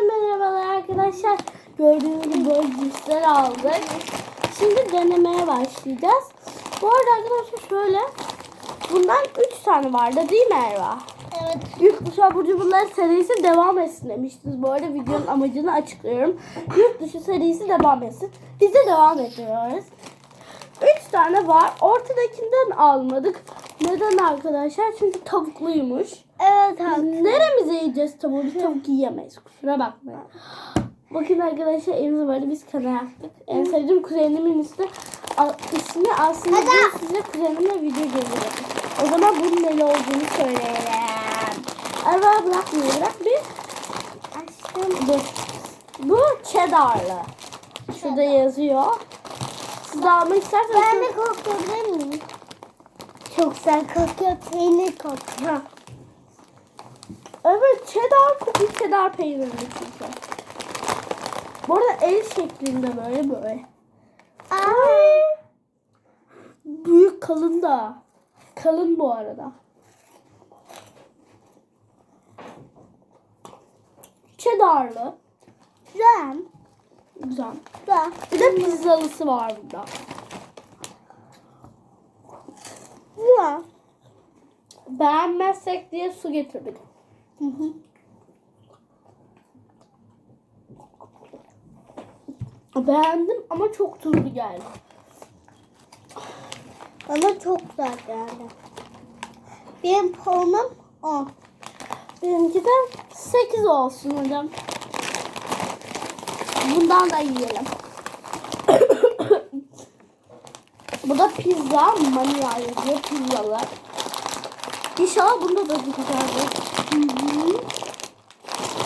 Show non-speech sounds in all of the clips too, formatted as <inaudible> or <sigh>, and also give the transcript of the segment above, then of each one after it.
merhabalar arkadaşlar. Gördüğünüz gibi böyle cipsler aldık. Şimdi denemeye başlayacağız. Bu arada arkadaşlar şöyle. Bundan 3 tane vardı değil mi Erva? Evet. Yurt dışı abur cuburlar serisi devam etsin demiştiniz. Bu arada videonun amacını açıklıyorum. Yurt dışı serisi devam etsin. Biz de devam ediyoruz. 3 tane var. Ortadakinden almadık. Neden arkadaşlar? Çünkü tavukluymuş. Evet Biz neremize yiyeceğiz tavuğu? Biz tavuk yiyemeyiz. Kusura bakmayın. Bakın arkadaşlar evimiz böyle biz kana yaptık. En sevdiğim kuzenimin a- ismi aslında ben size kuzenimle video geliyorum. O zaman bunun neli olduğunu söyleyelim. Araba bırakmıyor. Bırak bir. Dur. Bu cheddarlı. Şurada yazıyor. Siz de almak isterseniz. Ben de koklayabilir miyim? Çok güzel kokuyor. Peynir kokuyor. Evet cheddar kokuyor. Cheddar peynirli çünkü. Bu arada el şeklinde böyle böyle. Ay. Büyük kalın da. Kalın bu arada. Cheddarlı. Güzel. Güzel. Güzel. Bir de pizzalısı var burada. Güzel. Beğenmezsek diye su getirdik. Hı hı. Beğendim ama çok tuzlu geldi. Bana çok güzel geldi. Benim puanım 10. Benimki de 8 olsun hocam. Bundan da yiyelim. <coughs> Bu da pizza mania yazıyor pizzalar. İnşallah bunda da güzeldir. Hı hı.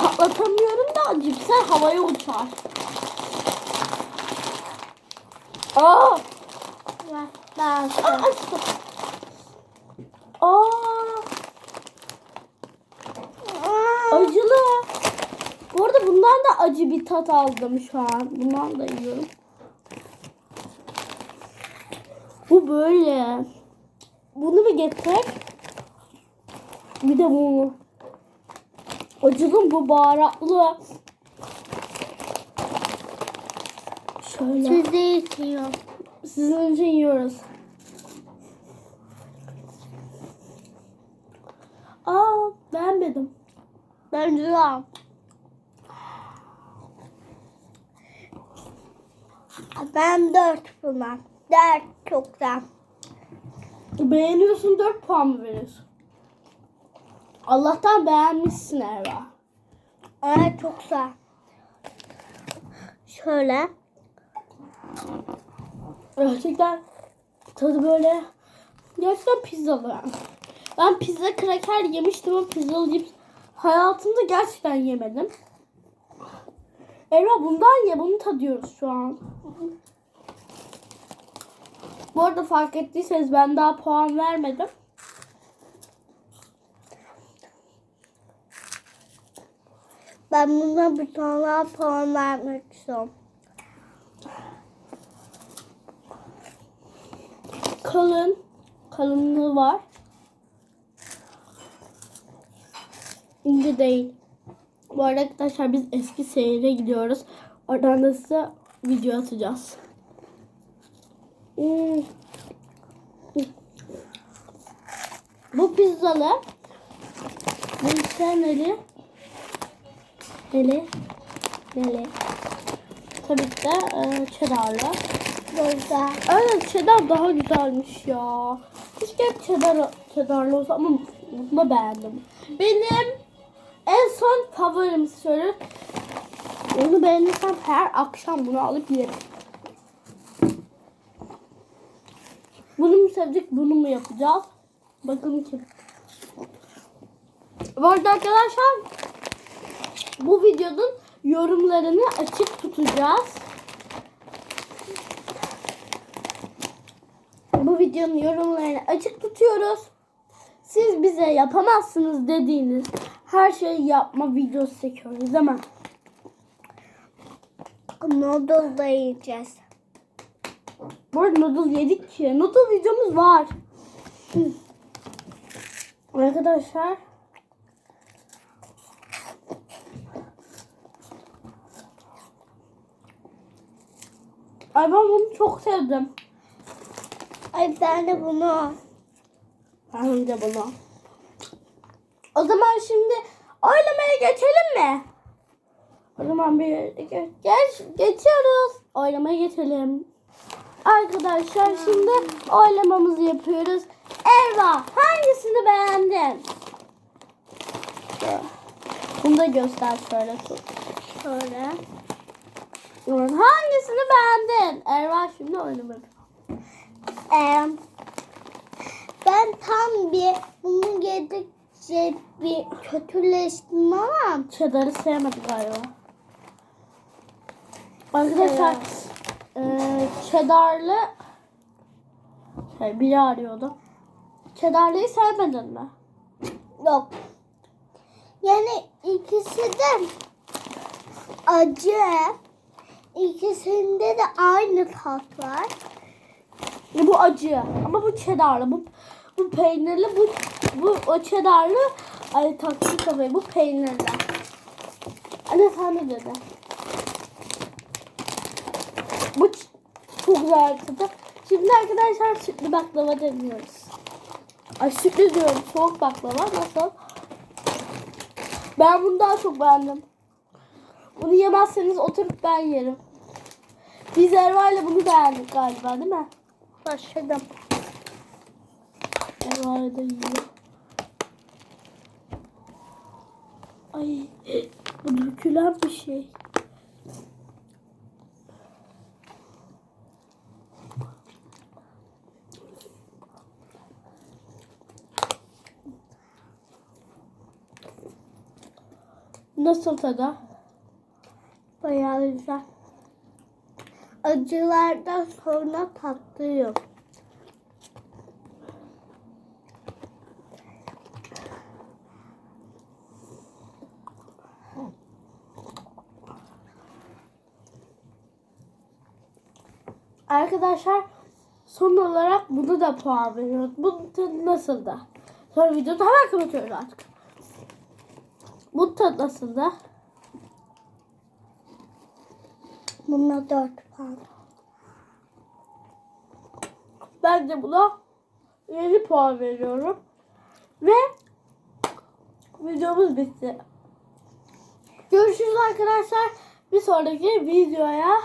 Patlatamıyorum da cipsler havaya uçar. Aa! Ben Aa. Aa! Acılı. Bu arada bundan da acı bir tat aldım şu an. Bundan da yiyorum. Bu böyle. Bunu bir getir. Bir de bunu. Acılı bu baharatlı. Şöyle. Siz de içiyor. Sizin için yiyoruz. Aa beğenmedim. Ben güzel. Ben 4 buna. 4 çok güzel. Beğeniyorsun 4 puan mı veriyorsun? Allah'tan beğenmişsin Erva. Evet çok güzel. Şöyle. Gerçekten tadı böyle gerçekten pizzalı. Ben pizza kraker yemiştim ama pizzalı cips hayatımda gerçekten yemedim. Erva bundan ye bunu tadıyoruz şu an. Bu arada fark ettiyseniz ben daha puan vermedim. Ben buna bir tane puan vermek istiyorum. Kalın. Kalınlığı var. İnce değil. Bu arada arkadaşlar biz eski seyire gidiyoruz. Oradan da size video atacağız. Hmm. Bu pizzalı. Bu ise neli? Neli? Tabii ki de e, cheddarlı. Güzel. Evet cheddar daha güzelmiş ya. Keşke hep cheddar, cheddarlı olsa ama bunu beğendim. Benim en son favorim söyle. Onu beğenirsem her akşam bunu alıp yerim. Bunu mu sevdik, bunu mu yapacağız? Bakın kim. Bu arada arkadaşlar bu videonun yorumlarını açık tutacağız. Bu videonun yorumlarını açık tutuyoruz. Siz bize yapamazsınız dediğiniz her şeyi yapma videosu çekiyoruz ama Noodle da yiyeceğiz. bu arada noodle yedik ki. Noodle videomuz var. Arkadaşlar Ay ben bunu çok sevdim. Ay ben de bunu. Ben de bunu. O zaman şimdi oylamaya geçelim mi? O zaman bir ge- geç geçiyoruz. Oylamaya geçelim. Arkadaşlar şimdi oylamamızı yapıyoruz. Erva hangisini beğendin? Bunu da göster şöyle tut. Şöyle. Evet, Hangisini beğendin? Erva şimdi oynama yapıyor. Ee, ben tam bir bunu yedikçe bir kötüleştim ama Cheddar'ı sevmedi galiba. Arkadaşlar eee Cheddar'lı şey, biri arıyordu. Cheddar'lıyı sevmedin mi? yok. Yani ikisi de acı. İkisinde de aynı tat var. Bu acı ama bu Cheddar'lı. Bu, bu peynirli. Bu, bu o Cheddar'lı. Ay taksi kafayı. Bu peynirli. Anne sen ne dedi? Bu çok güzel tadı. Şimdi arkadaşlar sütlü baklava deniyoruz. Ay sütlü diyorum. Soğuk baklava nasıl? Ben bunu daha çok beğendim. Bunu yemezseniz oturup ben yerim. Biz Erva ile bunu beğendik galiba değil mi? Başladım. Erva da yiyor. Ay bu dökülen bir şey. Nasıl tadı? Bayağı güzel. Acılardan sonra tatlıyım. Arkadaşlar son olarak bunu da puan veriyoruz. Bu tadı nasıldı? Sonra videoyu hemen kapatıyoruz artık. Bu tadı nasıldı? Buna dört puan. Ben de buna 7 puan veriyorum. Ve videomuz bitti. Görüşürüz arkadaşlar. Bir sonraki videoya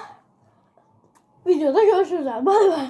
videoda görüşürüz. Bay bay.